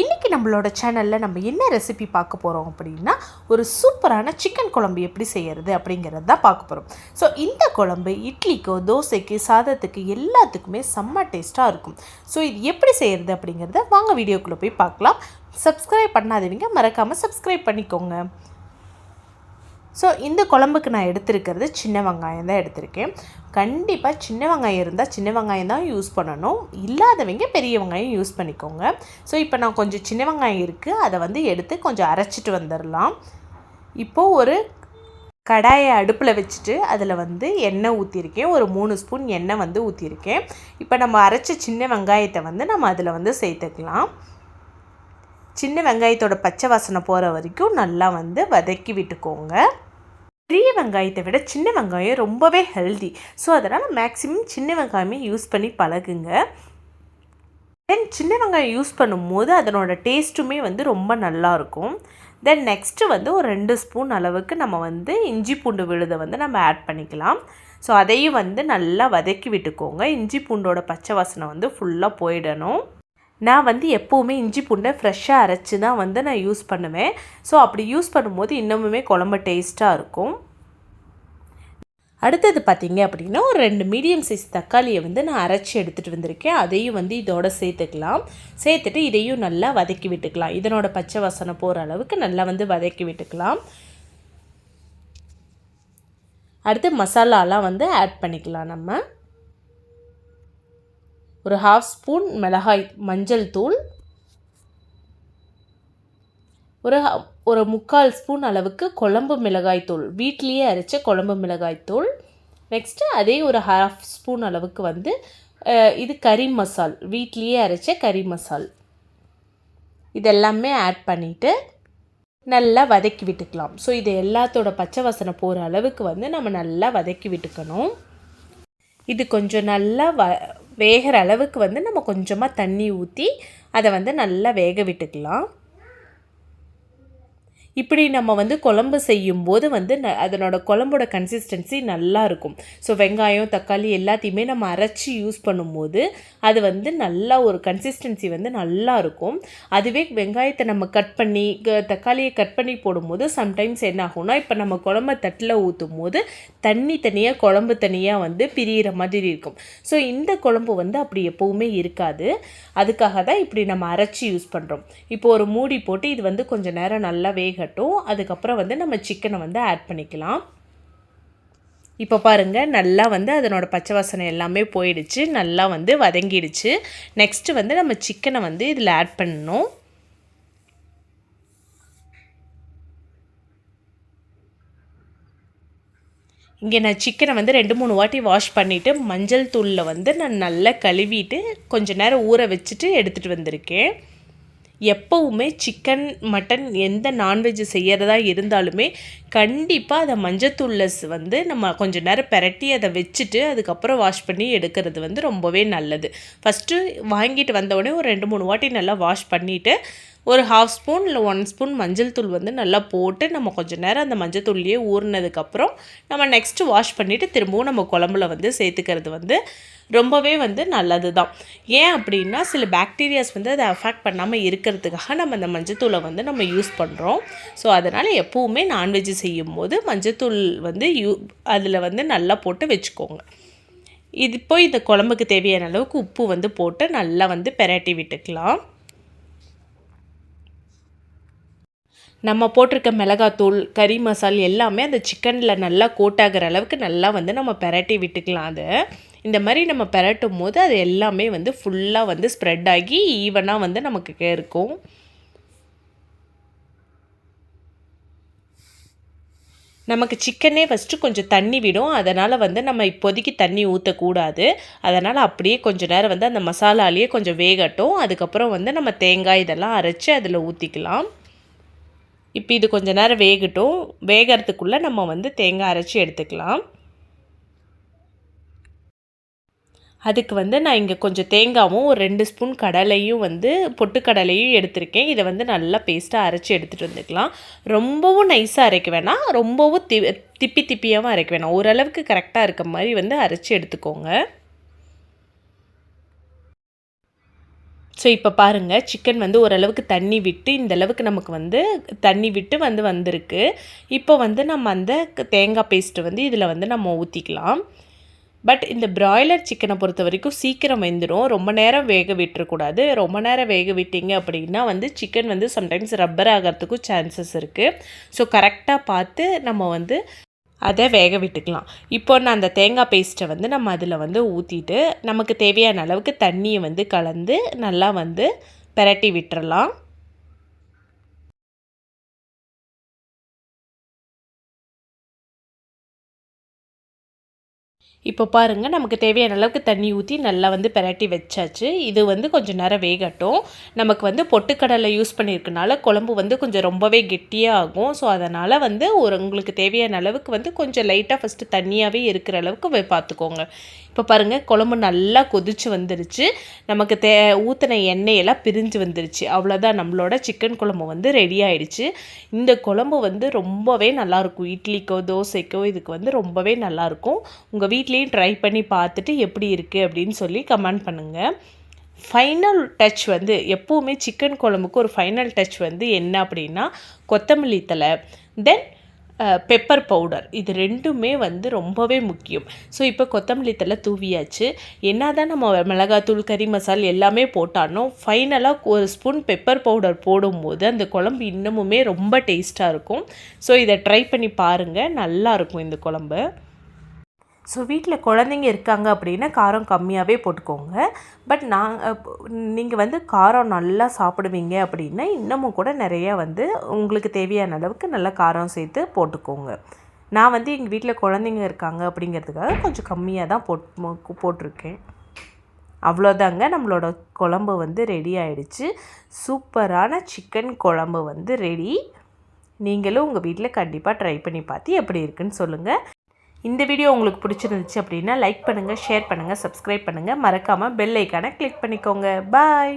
இன்றைக்கி நம்மளோட சேனலில் நம்ம என்ன ரெசிபி பார்க்க போகிறோம் அப்படின்னா ஒரு சூப்பரான சிக்கன் குழம்பு எப்படி செய்கிறது அப்படிங்கிறது தான் பார்க்க போகிறோம் ஸோ இந்த குழம்பு இட்லிக்கோ தோசைக்கு சாதத்துக்கு எல்லாத்துக்குமே செம்ம டேஸ்ட்டாக இருக்கும். ஸோ இது எப்படி செய்கிறது அப்படிங்கிறத வாங்க வீடியோக்குள்ளே போய் பார்க்கலாம். சப்ஸ்கிரைப் பண்ணாதவங்க மறக்காமல் சப்ஸ்கிரைப் பண்ணிக்கோங்க. ஸோ இந்த குழம்புக்கு நான் எடுத்திருக்கிறது சின்ன வெங்காயம் தான் எடுத்திருக்கேன். கண்டிப்பாக சின்ன வெங்காயம் இருந்தால் சின்ன வெங்காயம் தான் யூஸ் பண்ணணும். இல்லாதவங்க பெரிய வெங்காயம் யூஸ் பண்ணிக்கோங்க. ஸோ இப்போ நான் கொஞ்சம் சின்ன வெங்காயம் இருக்குது அதை வந்து எடுத்து கொஞ்சம் அரைச்சிட்டு வந்துடலாம் இப்போது ஒரு கடாயை அடுப்பில் வச்சுட்டு அதில் வந்து எண்ணெய் ஊற்றிருக்கேன் ஒரு மூணு ஸ்பூன் எண்ணெய் வந்து ஊற்றிருக்கேன் இப்போ நம்ம அரைச்ச சின்ன வெங்காயத்தை வந்து நம்ம அதில் வந்து சேர்த்துக்கலாம். சின்ன வெங்காயத்தோட பச்சை வாசனை போகிற வரைக்கும் நல்லா வந்து வதக்கி விட்டுக்கோங்க. பெரிய வெங்காயத்தை விட சின்ன வெங்காயம் ரொம்பவே ஹெல்தி ஸோ அதனால் மேக்ஸிமம் சின்ன வெங்காயமே யூஸ் பண்ணி பழகுங்க. தென் சின்ன வெங்காயம் யூஸ் பண்ணும்போது அதனோட டேஸ்ட்டுமே வந்து ரொம்ப நல்லாயிருக்கும் தென் நெக்ஸ்ட்டு வந்து ஒரு ரெண்டு ஸ்பூன் அளவுக்கு நம்ம வந்து இஞ்சி பூண்டு விழுதை வந்து நம்ம ஆட் பண்ணிக்கலாம். ஸோ அதையும் வந்து நல்லா வதக்கி விட்டுக்கோங்க. இஞ்சி பூண்டோட பச்சை வாசனை வந்து ஃபுல்லாக போயிடணும். நான் வந்து எப்போவுமே இஞ்சி பூண்டை ஃப்ரெஷ்ஷாக அரைச்சி தான் வந்து நான் யூஸ் பண்ணுவேன். ஸோ அப்படி யூஸ் பண்ணும்போது இன்னமுமே குழம்பு டேஸ்ட்டாக இருக்கும். அடுத்தது பார்த்திங்க அப்படின்னா ஒரு ரெண்டு மீடியம் சைஸ் தக்காளியை வந்து நான் அரைச்சி எடுத்துகிட்டு வந்திருக்கேன். அதையும் வந்து இதோட சேர்த்துக்கலாம். சேர்த்துட்டு இதையும் நல்லா வதக்கி விட்டுக்கலாம். இதனோட பச்சை வாசனை போகிற அளவுக்கு நல்லா வந்து வதக்கி விட்டுக்கலாம். அடுத்து மசாலாலாம் வந்து ஆட் பண்ணிக்கலாம் நம்ம. ஒரு ஹாஃப் ஸ்பூன் மிளகாய் மஞ்சள் தூள். ஒரு ஒரு முக்கால் ஸ்பூன் அளவுக்கு குழம்பு மிளகாய் தூள். வீட்லேயே அரைச்ச குழம்பு மிளகாய் தூள். நெக்ஸ்ட்டு அதே ஒரு ஹாஃப் ஸ்பூன் அளவுக்கு வந்து இது கறி மசால். வீட்லேயே அரைச்ச கறி மசால். இதெல்லாமே ஆட் பண்ணிவிட்டு நல்லா வதக்கி விட்டுக்கலாம். ஸோ இது எல்லாத்தோட பச்சை வாசனை போகிற அளவுக்கு வந்து நம்ம நல்லா வதக்கி விட்டுக்கணும். இது கொஞ்சம் நல்லா வ வேகிற அளவுக்கு வந்து நம்ம கொஞ்சமாக தண்ணி ஊற்றி அதை வந்து நல்லா வேக விட்டுக்கலாம். இப்படி நம்ம வந்து குழம்பு செய்யும்போது வந்து ந அதனோட குழம்போட கன்சிஸ்டன்சி நல்லா இருக்கும் ஸோ வெங்காயம் தக்காளி எல்லாத்தையுமே நம்ம அரைச்சி யூஸ் பண்ணும்போது அது வந்து நல்லா ஒரு கன்சிஸ்டன்சி வந்து நல்லா இருக்கும் அதுவே வெங்காயத்தை நம்ம கட் பண்ணி தக்காளியை கட் பண்ணி போடும்போது சம்டைம்ஸ் என்ன ஆகும்னா இப்போ நம்ம குழம்ப தட்டில் ஊற்றும் போது தண்ணி தனியாக குழம்பு தனியாக வந்து பிரியிற மாதிரி இருக்கும். ஸோ இந்த குழம்பு வந்து அப்படி எப்போவுமே இருக்காது. அதுக்காக தான் இப்படி நம்ம அரைச்சி யூஸ் பண்ணுறோம் இப்போ ஒரு மூடி போட்டு இது வந்து கொஞ்சம் நேரம் நல்லா வேக வேகட்டும் அதுக்கப்புறம் வந்து நம்ம சிக்கனை வந்து ஆட் பண்ணிக்கலாம். இப்போ பாருங்கள் நல்லா வந்து அதனோட பச்சை வாசனை எல்லாமே போயிடுச்சு. நல்லா வந்து வதங்கிடுச்சு. நெக்ஸ்ட்டு வந்து நம்ம சிக்கனை வந்து இதில் ஆட் பண்ணணும். இங்கே நான் சிக்கனை வந்து ரெண்டு மூணு வாட்டி வாஷ் பண்ணிவிட்டு மஞ்சள் தூளில் வந்து நான் நல்லா கழுவிட்டு கொஞ்சம் நேரம் ஊற வச்சுட்டு எடுத்துகிட்டு வந்திருக்கேன். எப்போவுமே சிக்கன் மட்டன் எந்த நான்வெஜ் செய்கிறதா இருந்தாலுமே கண்டிப்பாக அதை மஞ்சத்தூளில் வந்து நம்ம கொஞ்சம் நேரம் பெரட்டி அதை வச்சுட்டு அதுக்கப்புறம் வாஷ் பண்ணி எடுக்கிறது வந்து ரொம்பவே நல்லது. ஃபஸ்ட்டு வாங்கிட்டு வந்தவுடனே ஒரு ரெண்டு மூணு வாட்டி நல்லா வாஷ் பண்ணிவிட்டு ஒரு ஹாஃப் ஸ்பூன் இல்லை ஒன் ஸ்பூன் மஞ்சள் தூள் வந்து நல்லா போட்டு நம்ம கொஞ்சம் நேரம் அந்த மஞ்சள் தூள்லேயே ஊறினதுக்கப்புறம் நம்ம நெக்ஸ்ட்டு வாஷ் பண்ணிவிட்டு திரும்பவும் நம்ம குழம்புல வந்து சேர்த்துக்கிறது வந்து ரொம்பவே வந்து நல்லது தான் ஏன் அப்படின்னா சில பாக்டீரியாஸ் வந்து அதை அஃபெக்ட் பண்ணாமல் இருக்கிறதுக்காக நம்ம அந்த மஞ்சத்தூளை வந்து நம்ம யூஸ் பண்ணுறோம் ஸோ அதனால் எப்போவுமே நான்வெஜ் செய்யும்போது மஞ்சத்தூள் வந்து யூ அதில் வந்து நல்லா போட்டு வச்சுக்கோங்க. இது இப்போ இந்த குழம்புக்கு தேவையான அளவுக்கு உப்பு வந்து போட்டு நல்லா வந்து பெரட்டி விட்டுக்கலாம். நம்ம போட்டிருக்க மிளகாத்தூள் கறி மசால் எல்லாமே அந்த சிக்கனில் நல்லா கோட்டாகிற அளவுக்கு நல்லா வந்து நம்ம பெரட்டி விட்டுக்கலாம் அதை. இந்த மாதிரி நம்ம பெரட்டும் போது அது எல்லாமே வந்து ஃபுல்லாக வந்து ஸ்ப்ரெட் ஆகி ஈவனாக வந்து நமக்கு இருக்கும். நமக்கு சிக்கனே ஃபஸ்ட்டு கொஞ்சம் தண்ணி விடும். அதனால் வந்து நம்ம இப்போதைக்கு தண்ணி ஊற்றக்கூடாது அதனால் அப்படியே கொஞ்சம் நேரம் வந்து அந்த மசாலாலேயே கொஞ்சம் வேகட்டும். அதுக்கப்புறம் வந்து நம்ம தேங்காய் இதெல்லாம் அரைச்சி அதில் ஊற்றிக்கலாம் இப்போ இது கொஞ்சம் நேரம் வேகட்டும். வேகிறதுக்குள்ளே நம்ம வந்து தேங்காய் அரைச்சி எடுத்துக்கலாம். அதுக்கு வந்து நான் இங்கே கொஞ்சம் தேங்காவும் ஒரு ரெண்டு ஸ்பூன் கடலையும் வந்து பொட்டுக்கடலையும் எடுத்திருக்கேன். இதை வந்து நல்லா பேஸ்ட்டாக அரைச்சி எடுத்துகிட்டு வந்துக்கலாம். ரொம்பவும் நைஸாக அரைக்க வேணாம். ரொம்பவும் தி திப்பி திப்பியாகவும் அரைக்க வேணாம். ஓரளவுக்கு கரெக்டாக இருக்க மாதிரி வந்து அரைச்சி எடுத்துக்கோங்க. ஸோ இப்போ பாருங்கள் சிக்கன் வந்து ஓரளவுக்கு தண்ணி விட்டு இந்த அளவுக்கு நமக்கு வந்து தண்ணி விட்டு வந்து வந்திருக்கு. இப்போ வந்து நம்ம அந்த தேங்காய் பேஸ்ட்டு வந்து இதில் வந்து நம்ம ஊற்றிக்கலாம் பட் இந்த பிராய்லர் சிக்கனை பொறுத்த வரைக்கும் சீக்கிரம் வெந்துடும் ரொம்ப நேரம் வேக விட்டுறக்கூடாது. ரொம்ப நேரம் வேக விட்டீங்க அப்படின்னா வந்து சிக்கன் வந்து சம்டைம்ஸ் ரப்பர் ஆகிறதுக்கும் சான்சஸ் இருக்குது ஸோ கரெக்டாக பார்த்து நம்ம வந்து அதை வேக விட்டுக்கலாம். இப்போ நான் அந்த தேங்காய் பேஸ்ட்டை வந்து நம்ம அதில் வந்து ஊற்றிட்டு நமக்கு தேவையான அளவுக்கு தண்ணியை வந்து கலந்து நல்லா வந்து பெரட்டி விட்டுறலாம். இப்போ பாருங்கள் நமக்கு தேவையான அளவுக்கு தண்ணி ஊற்றி நல்லா வந்து பெரட்டி வச்சாச்சு. இது வந்து கொஞ்சம் நேரம் வேகட்டும். நமக்கு வந்து பொட்டுக்கடலை யூஸ் பண்ணியிருக்கனால குழம்பு வந்து கொஞ்சம் ரொம்பவே கெட்டியாக ஆகும். ஸோ அதனால் வந்து ஒரு உங்களுக்கு தேவையான அளவுக்கு வந்து கொஞ்சம் லைட்டாக ஃபஸ்ட்டு தண்ணியாகவே இருக்கிற அளவுக்கு பார்த்துக்கோங்க. இப்போ பாருங்கள் குழம்பு நல்லா கொதிச்சு வந்துருச்சு. நமக்கு தே ஊற்றின எண்ணெயெல்லாம் பிரிஞ்சு வந்துருச்சு. அவ்வளோதான் நம்மளோட சிக்கன் குழம்பு வந்து ரெடி ஆயிடுச்சு. இந்த குழம்பு வந்து ரொம்பவே நல்லாயிருக்கும். இட்லிக்கோ தோசைக்கோ இதுக்கு வந்து ரொம்பவே நல்லாயிருக்கும். உங்கள் வீட்லேயும் ட்ரை பண்ணி பார்த்துட்டு எப்படி இருக்குது அப்படின்னு சொல்லி கமெண்ட் பண்ணுங்கள் ஃபைனல் டச் வந்து எப்போவுமே சிக்கன் குழம்புக்கு ஒரு ஃபைனல் டச் வந்து என்ன அப்படின்னா கொத்தமல்லி தலை தென் பெப்பர் பவுடர் இது ரெண்டுமே வந்து ரொம்பவே முக்கியம். ஸோ இப்போ கொத்தமல்லி தலை தூவியாச்சு. என்ன தான் நம்ம மிளகாத்தூள் கறி மசால் எல்லாமே போட்டாலும் ஃபைனலாக ஒரு ஸ்பூன் பெப்பர் பவுடர் போடும்போது அந்த குழம்பு இன்னமுமே ரொம்ப டேஸ்ட்டாக இருக்கும். ஸோ இதை ட்ரை பண்ணி பாருங்கள் நல்லாயிருக்கும் இந்த குழம்பு. ஸோ வீட்டில் குழந்தைங்க இருக்காங்க அப்படின்னா காரம் கம்மியாகவே போட்டுக்கோங்க. பட் நான் நீங்கள் வந்து காரம் நல்லா சாப்பிடுவீங்க அப்படின்னா இன்னமும் கூட நிறையா வந்து உங்களுக்கு தேவையான அளவுக்கு நல்லா காரம் சேர்த்து போட்டுக்கோங்க. நான் வந்து எங்கள் வீட்டில் குழந்தைங்க இருக்காங்க அப்படிங்கிறதுக்காக கொஞ்சம் கம்மியாக தான் போட் போட்டிருக்கேன். அவ்வளோதாங்க நம்மளோட குழம்பு வந்து ரெடி ஆயிடுச்சு. சூப்பரான சிக்கன் குழம்பு வந்து ரெடி நீங்களும் உங்கள் வீட்டில் கண்டிப்பாக ட்ரை பண்ணி பார்த்து எப்படி இருக்குன்னு சொல்லுங்கள் இந்த வீடியோ உங்களுக்கு பிடிச்சிருந்துச்சு அப்படின்னா லைக் பண்ணுங்கள் ஷேர் பண்ணுங்கள் சப்ஸ்கிரைப் பண்ணுங்கள் மறக்காமல் பெல் ஐக்கானை கிளிக் பண்ணிக்கோங்க. பாய்